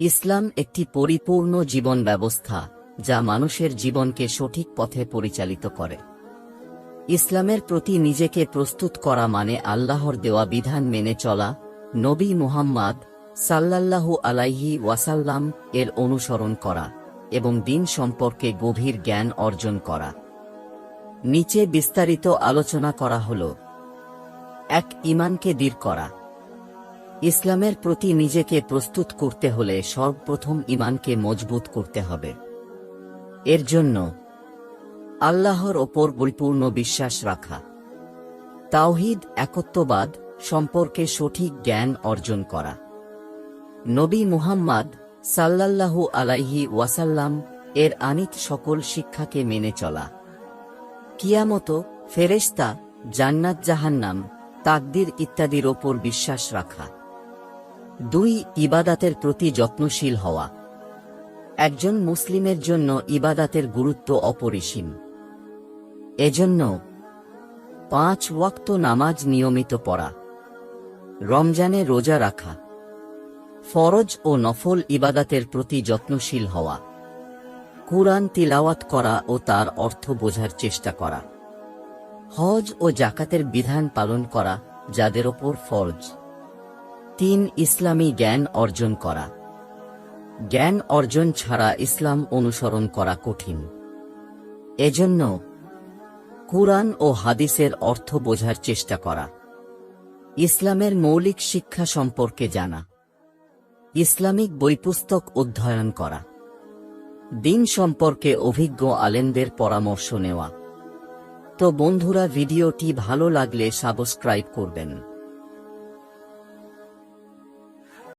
ইসলাম একটি পরিপূর্ণ জীবন ব্যবস্থা, যা মানুষের জীবনকে সঠিক পথে পরিচালিত করে। ইসলামের প্রতি নিজেকে প্রস্তুত করা মানে আল্লাহর দেওয়া বিধান মেনে চলা, নবী মুহাম্মদ সাল্লাল্লাহু আলাইহি ওয়াসাল্লাম এর অনুসরণ করা এবং দিন সম্পর্কে গভীর জ্ঞান অর্জন করা। নিচে বিস্তারিত আলোচনা করা হল। এক ইমানকে দৃঢ় করা। ইসলামের প্রতি নিজেকে প্রস্তুত করতে হলে সর্বপ্রথম ইমানকে মজবুত করতে হবে। এর জন্য আল্লাহর ওপর পরিপূর্ণ বিশ্বাস রাখা। তাওহিদ, একত্ববাদ সম্পর্কে সঠিক জ্ঞান অর্জন করা। নবী মুহাম্মদ সাল্লাল্লাহু আলাইহি ওয়াসাল্লাম এর আনিত সকল শিক্ষাকে মেনে চলা। কিয়ামত, ফেরেশতা, জান্নাত, জাহান্নাম, তাকদির ইত্যাদির ওপর বিশ্বাস রাখা। দুই ইবাদাতের প্রতি যত্নশীল হওয়া। একজন মুসলিমের জন্য ইবাদাতের গুরুত্ব অপরিসীম। এজন্য পাঁচ ওয়াক্ত নামাজ নিয়মিত পড়া। রমজানে রোজা রাখা। ফরজ ও নফল ইবাদাতের প্রতি যত্নশীল হওয়া। কুরআন তিলাওয়াত করা ও তার অর্থ বোঝার চেষ্টা করা। হজ ও জাকাতের বিধান পালন করা, যাদের ওপর ফরজ। তিন ইসলামী জ্ঞান অর্জন করা। জ্ঞান অর্জন ছাড়া ইসলাম অনুসরণ করা কঠিন। এজন্য কুরআন ও হাদিসের অর্থ বোঝার চেষ্টা করা। ইসলামের মৌলিক শিক্ষা সম্পর্কে জানা। ইসলামিক বইপুস্তক অধ্যয়ন করা। দিন সম্পর্কে অভিজ্ঞ আলেমদের পরামর্শ নেওয়া। তো বন্ধুরা, ভিডিওটি ভালো লাগলে সাবস্ক্রাইব করবেন।